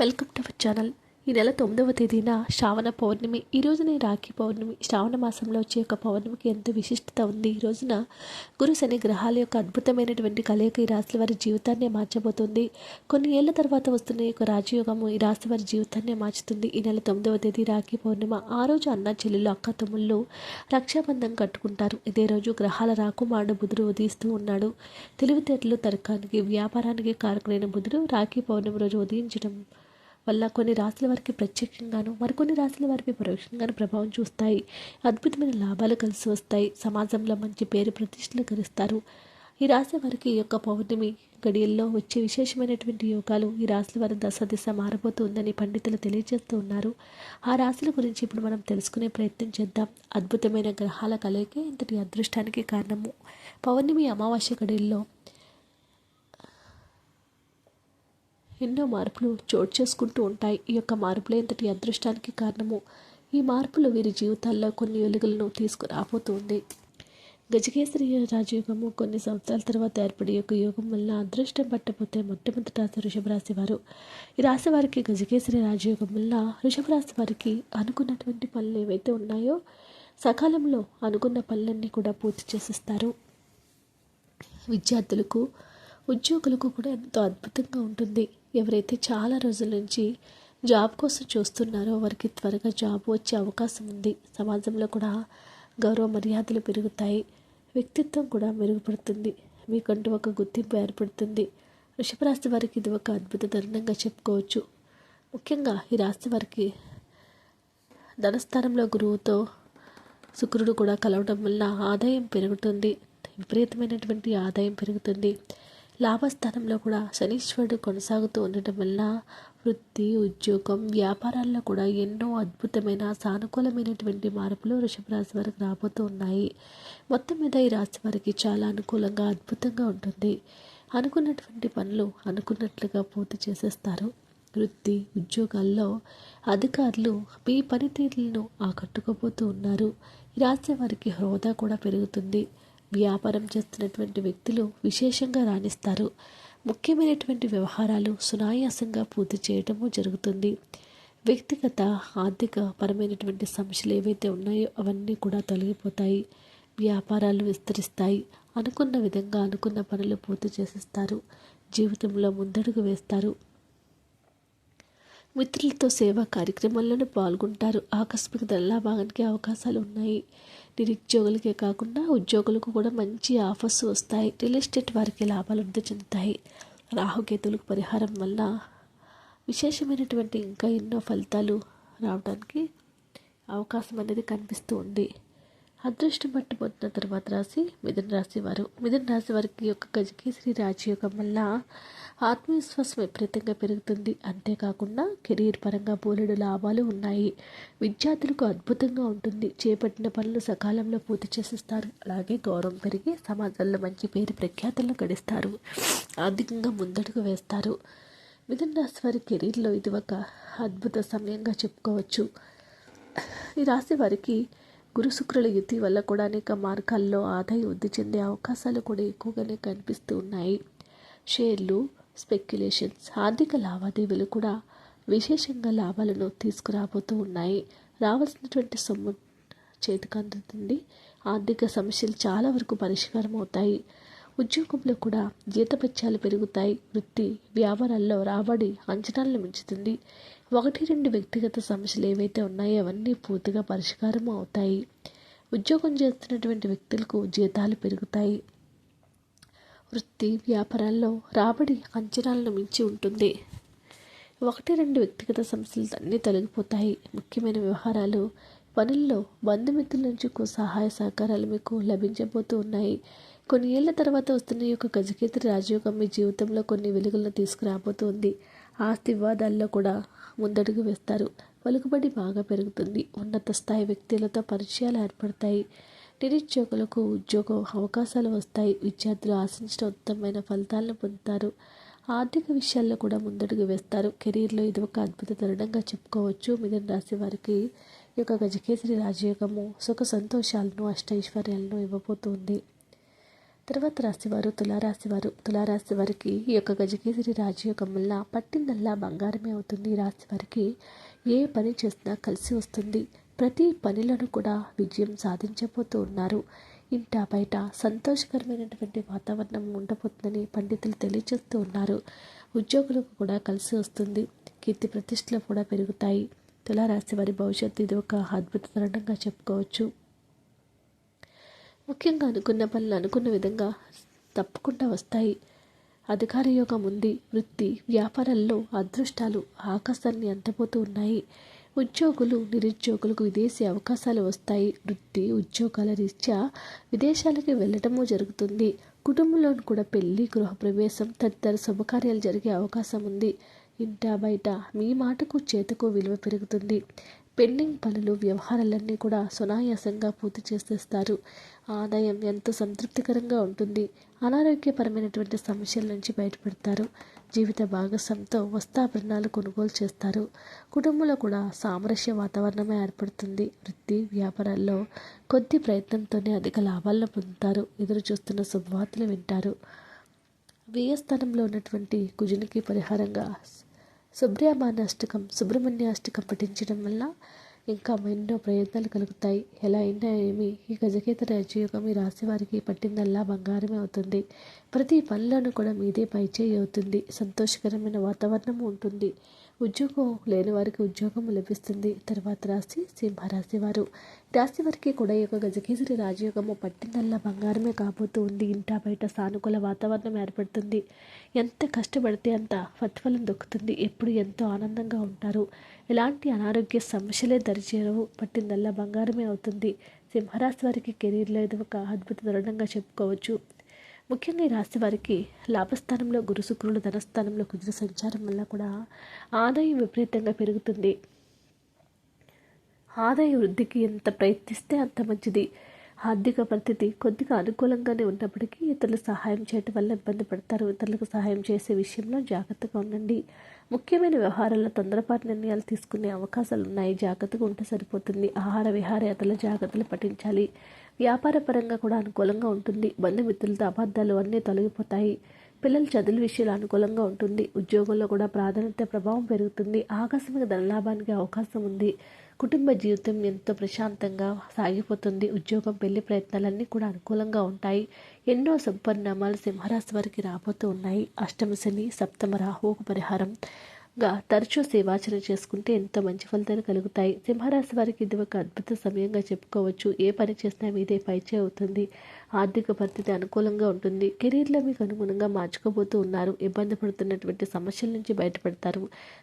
Welcome to our channel. ఈ నెల తొమ్మిదవ తేదీన శ్రావణ పౌర్ణమి. ఈ రోజున ఈ రాఖీ పౌర్ణమి. శ్రావణ మాసంలో వచ్చే యొక్క పౌర్ణమికి ఎంతో విశిష్టత ఉంది. ఈ రోజున గురు శని గ్రహాల యొక్క అద్భుతమైనటువంటి కలయిక ఈ రాశి వారి జీవితాన్ని మార్చబోతుంది. కొన్ని ఏళ్ళ తర్వాత వస్తున్న యొక్క రాజయోగము ఈ రాశి వారి జీవితాన్ని మార్చుతుంది. ఈ నెల తొమ్మిదవ తేదీ రాఖీ పౌర్ణిమ. ఆ రోజు అన్న చెల్లెలు అక్క తమ్ముళ్ళు రక్షాబంధం కట్టుకుంటారు. ఇదే రోజు గ్రహాల రాకుమారుడు బుధుడు ఉదయిస్తూ ఉన్నాడు. తెలివితేటలు తర్కానికి వ్యాపారానికి కారకులైన బుధుడు రాఖీ పౌర్ణమి రోజు ఉదయించడం వల్ల కొన్ని రాశుల వారికి ప్రత్యక్షంగాను మరికొన్ని రాశుల వారికి పరోక్షంగాను ప్రభావం చూస్తాయి. అద్భుతమైన లాభాలు కలిసి వస్తాయి. సమాజంలో మంచి పేరు ప్రతిష్టలు కలుస్తారు ఈ రాశి వారికి ఈ యొక్క పౌర్ణమి గడియల్లో వచ్చే విశేషమైనటువంటి యోగాలు ఈ రాశుల వారి దశ దిశ మారబోతుందని పండితులు తెలియజేస్తూ ఉన్నారు. ఆ రాశుల గురించి ఇప్పుడు మనం తెలుసుకునే ప్రయత్నం చేద్దాం. అద్భుతమైన గ్రహాల కలయికే ఇంతటి అదృష్టానికి కారణము. పౌర్ణమి అమావాస్య గడియల్లో ఎన్నో మార్పులు చోటు చేసుకుంటూ ఉంటాయి. ఈ యొక్క మార్పులే ఇంతటి అదృష్టానికి కారణము. ఈ మార్పులు వీరి జీవితాల్లో కొన్ని వెలుగులను తీసుకురాబోతుంది. గజకేసరి రాజయోగము కొన్ని సంవత్సరాల తర్వాత ఏర్పడే యొక్క యోగం వల్ల అదృష్టం పట్టపోతే మొట్టమొదట రాశి వృషభ రాశి వారు. ఈ రాశి వారికి గజకేసరి రాజయోగం వల్ల వృషభ రాశి వారికి అనుకున్నటువంటి పనులు ఏవైతే ఉన్నాయో సకాలంలో అనుకున్న పనులన్నీ కూడా పూర్తి చేసిస్తారు. విద్యార్థులకు ఉద్యోగులకు కూడా ఎంతో అద్భుతంగా ఉంటుంది. ఎవరైతే చాలా రోజుల నుంచి జాబ్ కోసం చూస్తున్నారో వారికి త్వరగా జాబ్ వచ్చే అవకాశం ఉంది. సమాజంలో కూడా గౌరవ మర్యాదలు పెరుగుతాయి. వ్యక్తిత్వం కూడా మెరుగుపడుతుంది. మీకంటూ ఒక గుర్తింపు ఏర్పడుతుంది. వృషభరాశి వారికి ఇది ఒక అద్భుత తరుణంగా చెప్పుకోవచ్చు. ముఖ్యంగా ఈ రాశి వారికి ధనస్థానంలో గురువుతో శుక్రుడు కూడా కలవడం వల్ల ఆదాయం పెరుగుతుంది. విపరీతమైనటువంటి ఆదాయం పెరుగుతుంది. లాభస్థానంలో కూడా శనీశ్వరుడు కొనసాగుతూ ఉండటం వల్ల వృత్తి ఉద్యోగం వ్యాపారాల్లో కూడా ఎన్నో అద్భుతమైన సానుకూలమైనటువంటి మార్పులు వృషభ రాశి వారికి రాబోతూ ఉన్నాయి. మొత్తం మీద ఈ రాశి వారికి చాలా అనుకూలంగా అద్భుతంగా ఉంటుంది. అనుకున్నటువంటి పనులు అనుకున్నట్లుగా పూర్తి చేసేస్తారు. వృత్తి ఉద్యోగాల్లో అధికారులు మీ పనితీరులను ఆకట్టుకోబోతూ ఉన్నారు. ఈ రాశి వారికి హోదా కూడా పెరుగుతుంది. వ్యాపారం చేస్తున్నటువంటి వ్యక్తులు విశేషంగా రాణిస్తారు. ముఖ్యమైనటువంటి వ్యవహారాలు సునాయాసంగా పూర్తి చేయటము జరుగుతుంది. వ్యక్తిగత ఆర్థిక పరమైనటువంటి సమస్యలు ఏవైతే ఉన్నాయో అవన్నీ కూడా తొలగిపోతాయి. వ్యాపారాలు విస్తరిస్తాయి. అనుకున్న విధంగా అనుకున్న పనులు పూర్తి చేసిస్తారు. జీవితంలో ముందడుగు వేస్తారు. మిత్రులతో సేవా కార్యక్రమాల్లోనూ పాల్గొంటారు. ఆకస్మిక ధనలాభానికి అవకాశాలు ఉన్నాయి. నిరుద్యోగులకే కాకుండా ఉద్యోగులకు కూడా మంచి ఆఫర్స్ వస్తాయి. రియల్ ఎస్టేట్ వారికి లాభాలు వృద్ధి చెందుతాయి. రాహుకేతులకు పరిహారం వల్ల విశేషమైనటువంటి ఇంకా ఎన్నో ఫలితాలు రావడానికి అవకాశం అనేది కనిపిస్తూ ఉంది. అదృష్టం పట్టుబోతున్న తర్వాత రాశి మిథున రాశి వారు. మిథున రాశి వారికి యొక్క గజకేసరి రాజయోగం వల్ల ఆత్మవిశ్వాసం విపరీతంగా పెరుగుతుంది. అంతేకాకుండా కెరీర్ పరంగా బోలెడు లాభాలు ఉన్నాయి. విద్యార్థులకు అద్భుతంగా ఉంటుంది. చేపట్టిన పనులు సకాలంలో పూర్తి చేసిస్తారు. అలాగే గౌరవం పెరిగి సమాజంలో మంచి పేరు ప్రఖ్యాతులను గడిస్తారు. ఆర్థికంగా ముందడుగు వేస్తారు. మిథున రాశి వారి కెరీర్లో ఇది ఒక అద్భుత సమయంగా చెప్పుకోవచ్చు. ఈ రాశి వారికి గురుశుక్రుల యుద్ధి యుతి వల్ల కూడా అనేక మార్గాల్లో ఆదాయం వృద్ధి చెందే అవకాశాలు కూడా ఎక్కువగానే కనిపిస్తూ ఉన్నాయి షేర్లు స్పెక్యులేషన్స్ ఆర్థిక లావాదేవీలు కూడా విశేషంగా లాభాలను తీసుకురాబోతూ ఉన్నాయి. రావాల్సినటువంటి సొమ్ము చేతికి అందుతుంది. ఆర్థిక సమస్యలు చాలా వరకు పరిష్కారం అవుతాయి. ఉద్యోగంలో కూడా జీతపత్యాలు పెరుగుతాయి. వృత్తి వ్యాపారాల్లో రాబడి అంచనాలను మించుతుంది. ఒకటి రెండు వ్యక్తిగత సమస్యలు ఏవైతే ఉన్నాయో అవన్నీ పూర్తిగా పరిష్కారం అవుతాయి. ఉద్యోగం చేస్తున్నటువంటి వ్యక్తులకు జీతాలు పెరుగుతాయి. వృత్తి వ్యాపారాల్లో రాబడి అంచనాలను మించి ఉంటుంది. ఒకటి రెండు వ్యక్తిగత సమస్యలు అన్నీ తొలగిపోతాయి. ముఖ్యమైన వ్యవహారాలు పనుల్లో బంధుమిత్రుల నుంచి సహాయ సహకారాలు మీకు లభించబోతూ ఉన్నాయి. కొన్ని ఏళ్ళ తర్వాత వస్తున్న ఈ యొక్క గజకేతరి రాజయోగం మీ జీవితంలో కొన్ని వెలుగులను తీసుకురాబోతుంది. ఆస్తి వివాదాల్లో కూడా ముందడుగు వేస్తారు. పలుకుబడి బాగా పెరుగుతుంది. ఉన్నత స్థాయి వ్యక్తులతో పరిచయాలు ఏర్పడతాయి. నిరుద్యోగులకు ఉద్యోగ అవకాశాలు వస్తాయి. విద్యార్థులు ఆశించిన ఉత్తమమైన ఫలితాలను పొందుతారు. ఆర్థిక విషయాల్లో కూడా ముందడుగు వేస్తారు. కెరీర్లో ఇది ఒక అద్భుత తరుణంగా చెప్పుకోవచ్చు. మిథున రాశి వారికి ఈ యొక్క గజకేసరి రాజయోగము సుఖ సంతోషాలను అష్టైశ్వర్యాలను ఇవ్వబోతుంది. తర్వాత రాశివారు తులారాశివారు తులారాశి వారికి ఈ యొక్క గజకేసరి రాజయోగం వల్ల పట్టిందల్లా బంగారమే అవుతుంది. రాశి వారికి ఏ పని చేసినా కలిసి వస్తుంది. ప్రతి పనిలను కూడా విజయం సాధించబోతూ ఉన్నారు. ఇంట బయట సంతోషకరమైనటువంటి వాతావరణం ఉండబోతుందని పండితులు తెలియజేస్తూ ఉన్నారు. ఉద్యోగులకు కూడా కలిసి వస్తుంది. కీర్తి ప్రతిష్టలు కూడా పెరుగుతాయి. తులారాశి వారి భవిష్యత్తు ఇది ఒక అద్భుత తరుణంగా చెప్పుకోవచ్చు. ముఖ్యంగా అనుకున్న పనులు అనుకున్న విధంగా తప్పకుండా వస్తాయి. అధికార యోగం ఉంది. వృత్తి వ్యాపారాల్లో అదృష్టాలు ఆకాశాన్ని అంటపోతూ ఉన్నాయి. ఉద్యోగులు నిరుద్యోగులకు విదేశీ అవకాశాలు వస్తాయి. వృత్తి ఉద్యోగాల రీత్యా విదేశాలకి వెళ్ళటము జరుగుతుంది. కుటుంబంలోని కూడా పెళ్ళి గృహప్రవేశం తదితర శుభకార్యాలు జరిగే అవకాశం ఉంది. ఇంట బయట మీ మాటకు చేతకు విలువ పెరుగుతుంది. పెండింగ్ పనులు వ్యవహారాలన్నీ కూడా సునాయాసంగా పూర్తి చేసేస్తారు. ఆదాయం ఎంతో సంతృప్తికరంగా ఉంటుంది. అనారోగ్యపరమైనటువంటి సమస్యల నుంచి బయటపడతారు. జీవిత భాగస్వామితో వస్తాభరణాలు కొనుగోలు చేస్తారు. కుటుంబంలో కూడా సామరస్య వాతావరణమే ఏర్పడుతుంది. వృత్తి వ్యాపారాల్లో కొద్ది ప్రయత్నంతోనే అధిక లాభాలను పొందుతారు. ఎదురు చూస్తున్న శుభవార్తలు వింటారు. వ్యయస్థానంలో ఉన్నటువంటి కుజునికి పరిహారంగా సుబ్రహ్మణ్యాష్టకం సుబ్రహ్మణ్యాష్టకం పఠించడం వల్ల ఇంకా ఎన్నో ప్రయత్నాలు కలుగుతాయి. ఎలా అయినా ఏమి ఈ గజకేత రాజయోగం ఈ రాశి వారికి పట్టిందల్లా బంగారమే అవుతుంది. ప్రతి పనులను కూడా మీదే పైచేయి అవుతుంది. సంతోషకరమైన వాతావరణం ఉంటుంది. ఉద్యోగం లేని వారికి ఉద్యోగం లభిస్తుంది. తర్వాత రాశి సింహరాశి వారు. రాశి వారికి కూడా ఈ యొక్క గజకేసరి రాజయోగము పట్టిందల్లా బంగారమే కాబోతూ ఉంది ఇంటా బయట సానుకూల వాతావరణం ఏర్పడుతుంది. ఎంత కష్టపడితే అంత ప్రతిఫలం దొక్కుతుంది. ఎప్పుడు ఎంతో ఆనందంగా ఉంటారు. ఎలాంటి అనారోగ్య సమస్యలే దరిచేరవు. పట్టిందల్లా బంగారమే అవుతుంది. సింహరాశి వారికి కెరీర్లో ఇది ఒక అద్భుత దృఢంగా చెప్పుకోవచ్చు. ముఖ్యంగా ఈ రాశి వారికి లాభస్థానంలో గురు శుక్రులు ధనస్థానంలో కుదిర సంచారం వల్ల కూడా ఆదాయం విపరీతంగా పెరుగుతుంది. ఆదాయ వృద్ధికి ఎంత ప్రయత్నిస్తే అంత మంచిది. ఆర్థిక పరిస్థితి కొద్దిగా అనుకూలంగానే ఉన్నప్పటికీ ఇతరులు సహాయం చేయటం వల్ల ఇబ్బంది పడతారు. ఇతరులకు సహాయం చేసే విషయంలో జాగ్రత్తగా ఉండండి. ముఖ్యమైన వ్యవహారాల్లో తొందరపాటు నిర్ణయాలు తీసుకునే అవకాశాలు ఉన్నాయి. జాగ్రత్తగా ఉంటే సరిపోతుంది. ఆహార విహారయాత్రల జాగ్రత్తలు పఠించాలి వ్యాపార పరంగా కూడా అనుకూలంగా ఉంటుంది. బంధుమిత్రులతో అబద్ధాలు అన్నీ తొలగిపోతాయి. పిల్లల చదువుల విషయాలు అనుకూలంగా ఉంటుంది. ఉద్యోగంలో కూడా ప్రాధాన్యత ప్రభావం పెరుగుతుంది. ఆకస్మిక ధనలాభానికి అవకాశం ఉంది. కుటుంబ జీవితం ఎంతో ప్రశాంతంగా సాగిపోతుంది. ఉద్యోగం పెళ్ళి ప్రయత్నాలన్నీ కూడా అనుకూలంగా ఉంటాయి. ఎన్నో శుభపరిణామాలు సింహరాశి వారికి రాబోతూ ఉన్నాయి. అష్టమ శని సప్తమ రాహువుకు పరిహారం. గా తరచూ సేవాచరణ చేసుకుంటే ఎంతో మంచి ఫలితాలు కలుగుతాయి? సింహరాశి వారికి ఇది ఒక అద్భుత సమయంగా చెప్పుకోవచ్చు. ఏ పని చేసినా మీదే పైచే అవుతుంది. ఆర్థిక పరిస్థితి అనుకూలంగా ఉంటుంది. కెరీర్లో మీకు అనుగుణంగా మార్చుకోబోతూ ఉన్నారు. ఇబ్బంది పడుతున్నటువంటి సమస్యల నుంచి బయటపడతారు.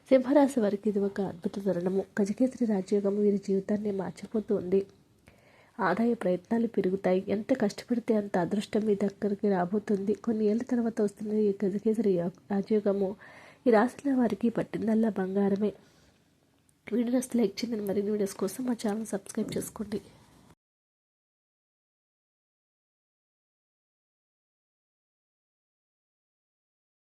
సింహరాశి వారికి ఇది ఒక అద్భుత తరుణము. గజకేసరి రాజయోగం వీరి జీవితాన్ని మార్చిపోతూ ఉంది. ఆదాయ ప్రయత్నాలు పెరుగుతాయి. ఎంత కష్టపడితే అంత అదృష్టం మీ దగ్గరికి రాబోతుంది. కొన్ని ఏళ్ళ తర్వాత వస్తున్న ఈ గజకేసరి రాజయోగము. ఈ రాశుల వారికి పట్టిందల్లా బంగారమే. వీడియోస్ లైక్ చేయండి. మరిన్ని వీడియోస్ కోసం మా ఛానల్ సబ్స్క్రైబ్ చేసుకోండి.